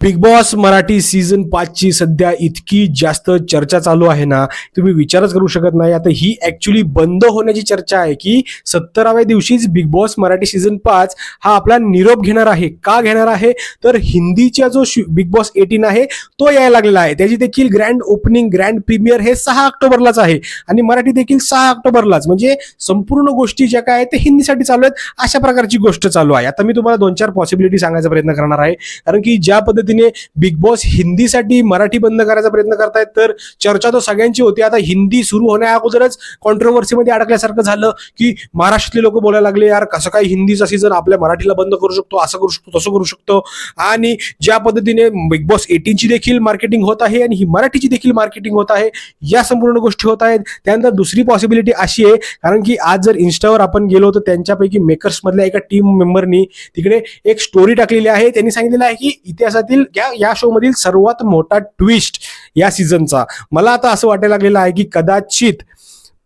Big boss Marathi season पाचची सध्या इतकी जास्त चर्चा चालू आहे ना तुम्ही विचारच करू शकत नाही. आता ही ऍक्च्युली बंद होण्याची चर्चा आहे की सत्तराव्या दिवशीच बिग बॉस मराठी सीझन पाच हा आपला निरोप घेणार आहे. का घेणार आहे? तर हिंदीचा जो बिग बॉस एटीन आहे तो यायला लागलेला आहे. त्याची देखील ग्रँड ओपनिंग ग्रँड प्रीमियर हे सहा ऑक्टोबरलाच आहे. आणि मराठी देखील सहा ऑक्टोबरलाच. म्हणजे संपूर्ण गोष्टी ज्या काय आहेत ते हिंदीसाठी चालू आहेत. अशा प्रकारची गोष्ट चालू आहे. आता मी तुम्हाला दोन चार पॉसिबिलिटी सांगायचा प्रयत्न करणार आहे. कारण की ज्या पद्धती पद्धतीने बिग बॉस हिंदीसाठी मराठी बंद करायचा प्रयत्न करतायत. तर चर्चा तर सगळ्यांची होती. आता हिंदी सुरू होण्या अगोदरच कॉन्ट्रोवर्सीमध्ये अडकल्यासारखं झालं की महाराष्ट्रातले लोक बोलायला लागले यार कसं काय हिंदीचा सीझन आपल्या मराठीला बंद करू शकतो असं करू शकतो तसं करू शकतो. आणि ज्या पद्धतीने बिग बॉस एटीनची देखील मार्केटिंग होत आहे आणि ही मराठीची देखील मार्केटिंग होत आहे या संपूर्ण गोष्टी होत आहेत. त्यानंतर दुसरी पॉसिबिलिटी अशी आहे कारण की आज जर इन्स्टावर आपण गेलो तर त्यांच्यापैकी मेकर्स मधल्या एका टीम मेंबरनी तिकडे एक स्टोरी टाकलेली आहे. त्यांनी सांगितलेलं आहे की इतिहासातील या या शो मधील सर्वात मोठा ट्विस्ट या सीझनचा मला आता असं वाटायला लागलेलं आहे की कदाचित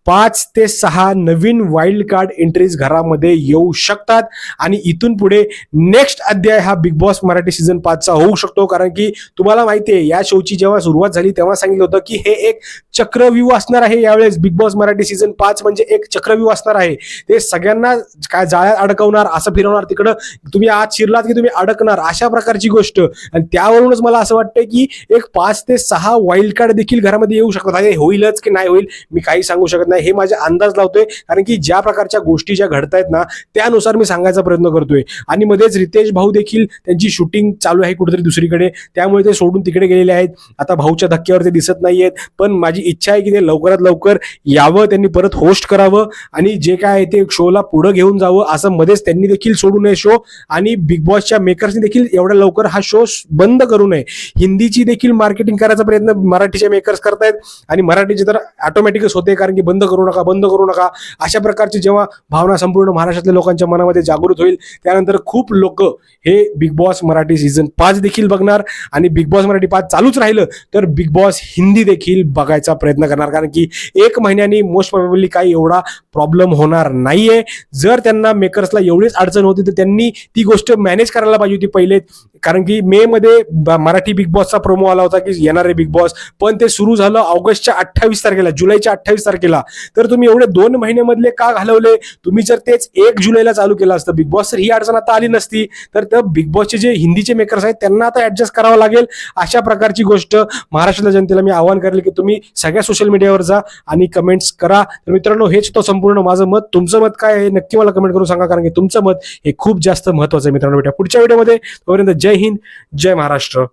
पाच ते सहा नवीन वाईल्ड कार्ड एंट्रीज घरामध्ये येऊ शकतात. आणि इथून पुढे नेक्स्ट अध्याय हा बिग बॉस मराठी सीझन पाचचा होऊ शकतो. कारण की तुम्हाला माहिती आहे या शोची जेव्हा सुरुवात झाली तेव्हा सांगितलं होतं की हे एक चक्रव्यूह असणार आहे यावेळेस. बिग बॉस मराठी सीझन पाच म्हणजे एक चक्रव्यूह असणार आहे. ते सगळ्यांना काय जाळ्यात अडकवणार असं फिरवणार तिकडं. तुम्ही आज शिरलात की तुम्ही अडकणार अशा प्रकारची गोष्ट. आणि त्यावरूनच मला असं वाटतं की एक पाच ते सहा वाईल्ड कार्ड देखील घरामध्ये येऊ शकतात. हे होईलच की नाही होईल मी काही सांगू शकत नाही. हे माझे अंदाज लावतोय. कारण की ज्या प्रकारच्या गोष्टी ज्या घडतायत ना त्यानुसार मी सांगायचा प्रयत्न करतोय. आणि मध्येच रितेश भाऊ देखील त्यांची शूटिंग चालू आहे कुठेतरी दुसरीकडे. त्यामुळे ते सोडून तिकडे गेलेले आहेत. आता भाऊच्या धक्क्यावर ते दिसत नाहीयेत. पण माझी इच्छा आहे की ते लवकरात लवकर यावं त्यांनी परत होस्ट करावं आणि जे काय आहे ते शोला पुढे घेऊन जावं असं मध्येच त्यांनी देखील सोडू नये शो आणि बिग बॉसच्या मेकर्सनी देखील एवढ्या लवकर हा शो बंद करू नये. हिंदीची देखील मार्केटिंग करायचा प्रयत्न मराठीचे मेकर्स करतायत. आणि मराठीचे तर ऑटोमॅटिकच होते कारण की बंद करू नका बंद करू नका. अशा प्रकारची जेव्हा भावना संपूर्ण महाराष्ट्रातल्या लोकांच्या मनामध्ये जागृत होईल त्यानंतर खूप लोक हे बिग बॉस मराठी सीझन पाच देखील बघणार आणि बिग बॉस मराठी पाच चालूच राहिलं तर बिग बॉस हिंदी देखील बघायचा प्रयत्न करणार. कारण की एक महिन्याने मोस्ट प्रॉबेबली काही एवढा प्रॉब्लेम होणार नाहीये. जर त्यांना मेकर्सला एवढीच अडचण होती तर त्यांनी ती गोष्ट मॅनेज करायला पाहिजे होती पहिले. कारण की मे मध्ये मराठी बिग बॉसचा प्रोमो आला होता की येणार आहे बिग बॉस पण ते सुरू झालं ऑगस्टच्या अठ्ठावीस तारखेला जुलैच्या अठ्ठावीस तारखेला. तर तुम्ही एवढे दोन महिन्यामधले का घालवले? तुम्ही जर तेच एक जुलैला चालू केलं असतं बिग बॉस तर ही अडचण आता आली नसती. तर त्या बिग बॉसचे जे हिंदीचे मेकर्स आहेत त्यांना आता ऍडजस्ट करावं लागेल. अशा प्रकारची गोष्ट महाराष्ट्रातल्या जनतेला मी आवाहन करेल की तुम्ही सगळ्या सोशल मीडियावर जा आणि कमेंट्स करा. तर मित्रांनो हेच होतं संपूर्ण माझं मत. तुमचं मत काय आहे नक्की मला कमेंट करून सांगा कारण की तुमचं मत हे खूप जास्त महत्वाचं आहे मित्रांनो. भेटा पुढच्या व्हिडिओमध्ये तोपर्यंत जय हिंद जय महाराष्ट्र.